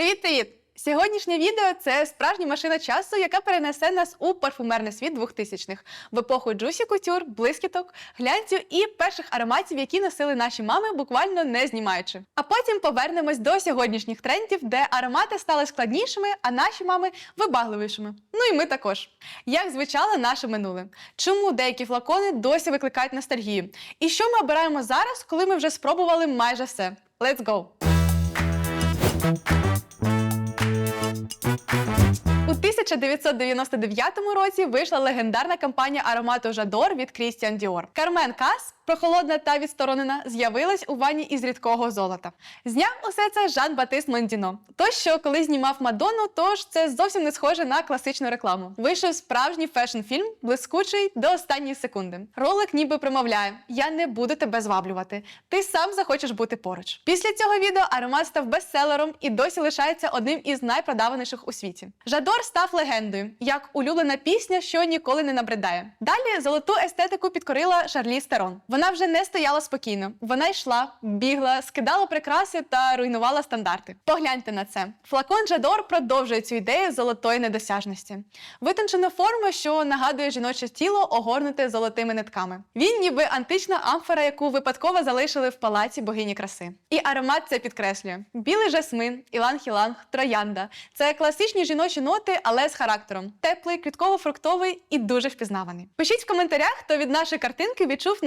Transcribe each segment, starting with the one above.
Привіт-привіт! Сьогоднішнє відео це справжня машина часу, яка перенесе нас у парфумерний світ 2000-х, в епоху джусі кутюр, блискіток, глянцю і перших ароматів, які носили наші мами, буквально не знімаючи. А потім повернемось до сьогоднішніх трендів, де аромати стали складнішими, а наші мами вибагливішими. Ну і ми також. Як звучало наше минуле? Чому деякі флакони досі викликають ностальгію? І що ми обираємо зараз, коли ми вже спробували майже все? Let's go! У 1999 році вийшла легендарна кампанія аромату Жадор від Крістіан Діор. Кармен Кас, прохолодна та відсторонена, з'явилась у ванні із рідкого золота. Зняв усе це Жан Батист Мондіно. То, що коли знімав Мадонну, тож це зовсім не схоже на класичну рекламу. Вийшов справжній фешн-фільм, блискучий до останньої секунди. Ролик ніби промовляє: Я не буду тебе зваблювати. Ти сам захочеш бути поруч. Після цього відео аромат став бестселером і досі лишається одним із найпродаваніших у світі. Жадор став легендою, як улюблена пісня, що ніколи не набридає. Далі золоту естетику підкорила Шарлі Стерон. Вона вже не стояла спокійно. Вона йшла, бігла, скидала прикраси та руйнувала стандарти. Погляньте на це. Флакон Жадор продовжує цю ідею золотої недосяжності. Витончена форма, що нагадує жіноче тіло, огорнуте золотими нитками. Він ніби антична амфора, яку випадково залишили в палаці богині краси. І аромат це підкреслює: білий жасмин, іланг-іланг, троянда. Це класичні жіночі ноти, але з характером. Теплий, квітково-фруктовий і дуже впізнаваний. Пишіть в коментарях, хто від нашої картинки відчув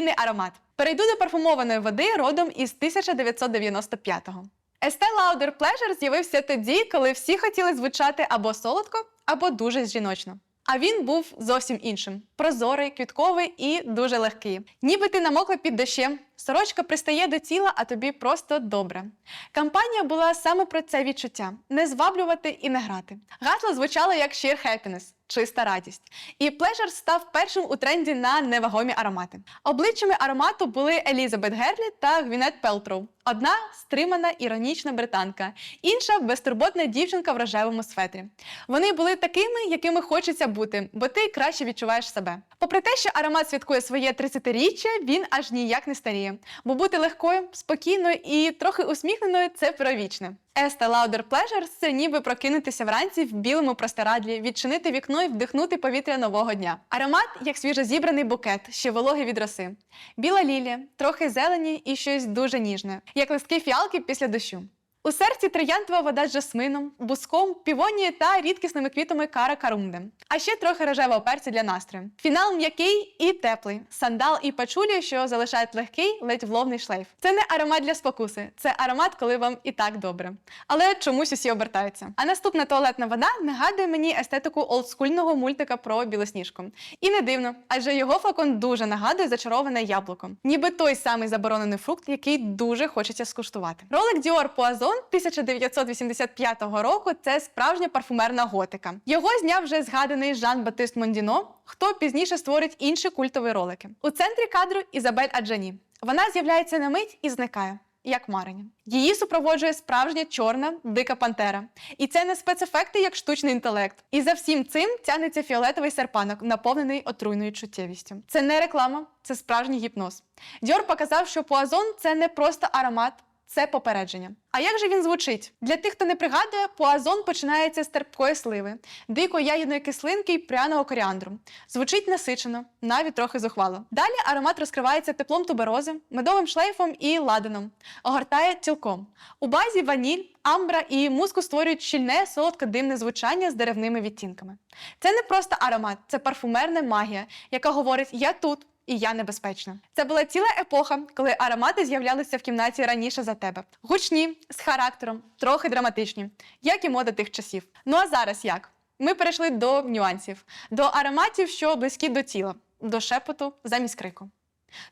ностальгійний аромат. Перейду до парфумованої води родом із 1995-го. Estee Lauder Pleasure з'явився тоді, коли всі хотіли звучати або солодко, або дуже жіночно. А він був зовсім іншим: прозорий, квітковий і дуже легкий. Ніби ти намокла під дощем, сорочка пристає до тіла, а тобі просто добре. Кампанія була саме про це відчуття: не зваблювати і не грати. Гасло звучало як sheer happiness – чиста радість. І Pleasure став першим у тренді на невагомі аромати. Обличчями аромату були Елізабет Герлі та Гвінет Пелтроу. Одна стримана іронічна британка, інша безтурботна дівчинка в рожевому светрі. Вони були такими, якими хочеться бути, бо ти краще відчуваєш себе. Попри те, що аромат святкує своє 30-річчя, він аж ніяк не старіє. Бо бути легкою, спокійною і трохи усміхненою це провічне. Estee Lauder Pleasure – це ніби прокинутися вранці в білому простирадлі, відчинити вікно і вдихнути повітря нового дня. Аромат як свіжозібраний букет, ще вологий від роси. Біла лілія, трохи зелені і щось дуже ніжне, як листки фіалки після дощу. У серці трояндова вода з жасмином, буском, півонією та рідкісними квітами кара карумде. А ще трохи рожевого перцю для настрою. Фінал м'який і теплий. Сандал і пачулі, що залишають легкий, ледь вловний шлейф. Це не аромат для спокуси, це аромат, коли вам і так добре. Але чомусь усі обертаються. А наступна туалетна вода нагадує мені естетику олдскульного мультика про білосніжку. І не дивно, адже його флакон дуже нагадує зачароване яблуко. Ніби той самий заборонений фрукт, який дуже хочеться скуштувати. Ролик Dior Poison 1985 року це справжня парфумерна готика. Його зняв вже згаданий Жан Батист Мондіно, хто пізніше створить інші культові ролики. У центрі кадру Ізабель Аджані. Вона з'являється на мить і зникає. Як Мариня. Її супроводжує справжня чорна дика пантера. І це не спецефекти, як штучний інтелект. І за всім цим тягнеться фіолетовий серпанок, наповнений отруйною чуттєвістю. Це не реклама, це справжній гіпноз. Діор показав, що пуазон це не просто аромат, це попередження. А як же він звучить? Для тих, хто не пригадує, пуазон починається з терпкої сливи, дикої ягідної кислинки і пряного коріандру. Звучить насичено, навіть трохи зухвало. Далі аромат розкривається теплом туберози, медовим шлейфом і ладаном, огортає цілком. У базі ваніль, амбра і муску створюють щільне солодко-димне звучання з деревними відтінками. Це не просто аромат, це парфумерна магія, яка говорить Я тут і я небезпечна. Це була ціла епоха, коли аромати з'являлися в кімнаті раніше за тебе. Гучні, з характером, трохи драматичні, як і мода тих часів. Ну а зараз як? Ми перейшли до нюансів, до ароматів, що близькі до тіла, до шепоту замість крику.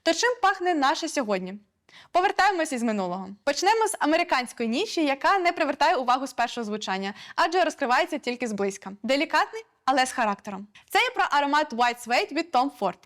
То чим пахне наше сьогодні? Повертаємось із минулого. Почнемо з американської ніші, яка не привертає увагу з першого звучання, адже розкривається тільки зблизька. Делікатний, але з характером. Це є про аромат White Suede від Tom Ford.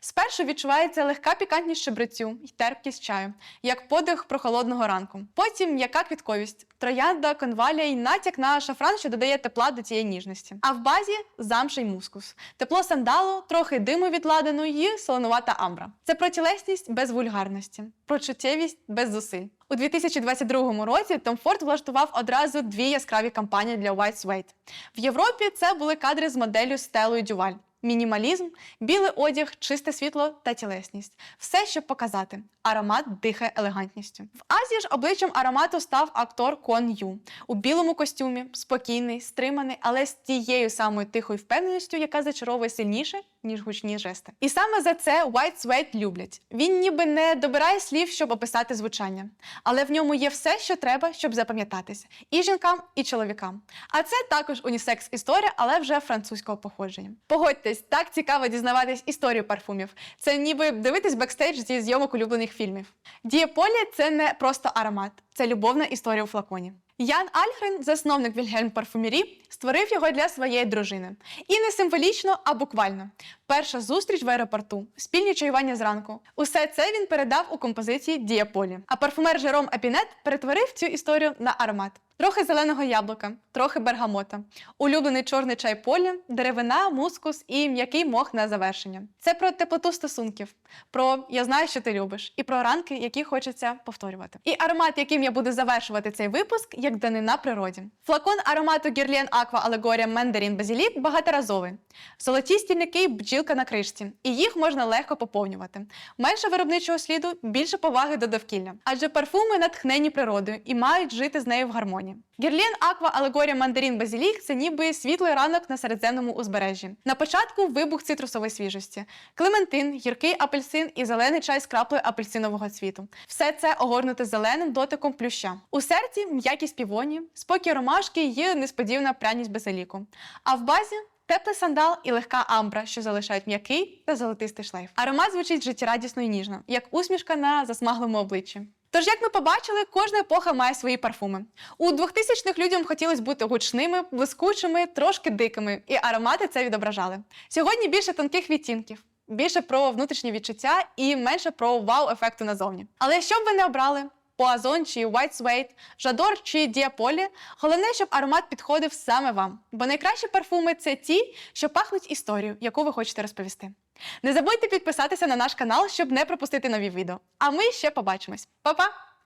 Спершу відчувається легка пікантність щебрецю й терпкість чаю, як подих прохолодного ранку. Потім м'яка квітковість, троянда, конвалія й натяк на шафран, що додає тепла до цієї ніжності. А в базі замша й мускус, тепло сандалу, трохи диму від ладану і солонувата амбра. Це про тілесність без вульгарності, про чуттєвість без зусиль. У 2022 році Tom Ford влаштував одразу дві яскраві кампанії для White Suede. В Європі це були кадри з моделлю Стелою Дюваль. Мінімалізм, білий одяг, чисте світло та тілесність. Все, щоб показати. Аромат дихає елегантністю. В Азії ж обличчям аромату став актор Кон Ю у білому костюмі, спокійний, стриманий, але з тією самою тихою впевненістю, яка зачаровує сильніше, ніж гучні жести. І саме за це White Suede люблять. Він ніби не добирає слів, щоб описати звучання, але в ньому є все, що треба, щоб запам'ятатися і жінкам, і чоловікам. А це також унісекс історія, але вже французького походження. Погодьтесь, так цікаво дізнаватись історію парфумів. Це ніби дивитись бекстейдж зі зйомок улюблених фільмів. Дієполі це не просто аромат, це любовна історія у флаконі. Ян Альгрен, засновник Вільгельм Парфумері, створив його для своєї дружини. І не символічно, а буквально. Перша зустріч в аеропорту, спільні чаювання зранку. Усе це він передав у композиції Діаполі. А парфумер Жером Апінет перетворив цю історію на аромат. Трохи зеленого яблука, трохи бергамота, улюблений чорний чай полі, деревина, мускус і м'який мох на завершення. Це про теплоту стосунків, про я знаю, що ти любиш, і про ранки, які хочеться повторювати. І аромат, яким я буду завершувати цей випуск, як данина природі. Флакон аромату Guerlain Allegoria Mandarin Базілік багаторазовий. Золоті стільники бджілка на кришці, і їх можна легко поповнювати. Менше виробничого сліду, більше поваги до довкілля. Адже парфуми натхнені природою і мають жити з нею в гармонії. Гірлін Аква Алегорія Мандарін Базілік це ніби світлий ранок на середземному узбережжі. На початку вибух цитрусової свіжості, клементин, гіркий апельсин і зелений чай з краплею апельсинового цвіту. Все це огорнуте зеленим дотиком плюща. У серці м'якість півоні, спокій ромашки і несподівана пряність базиліку. А в базі Теплий сандал і легка амбра, що залишають м'який та золотистий шлейф. Аромат звучить життєрадісно і ніжно, як усмішка на засмаглому обличчі. Тож, як ми побачили, кожна епоха має свої парфуми. У 2000-х людям хотілося бути гучними, блискучими, трошки дикими, і аромати це відображали. Сьогодні більше тонких відтінків, більше про внутрішні відчуття і менше про вау-ефекту назовні. Але що б ви не обрали? Поазон чи White Suede, Жадор чи Діаполі. Головне, щоб аромат підходив саме вам. Бо найкращі парфуми це ті, що пахнуть історію, яку ви хочете розповісти. Не забудьте підписатися на наш канал, щоб не пропустити нові відео. А ми ще побачимось. Па-па!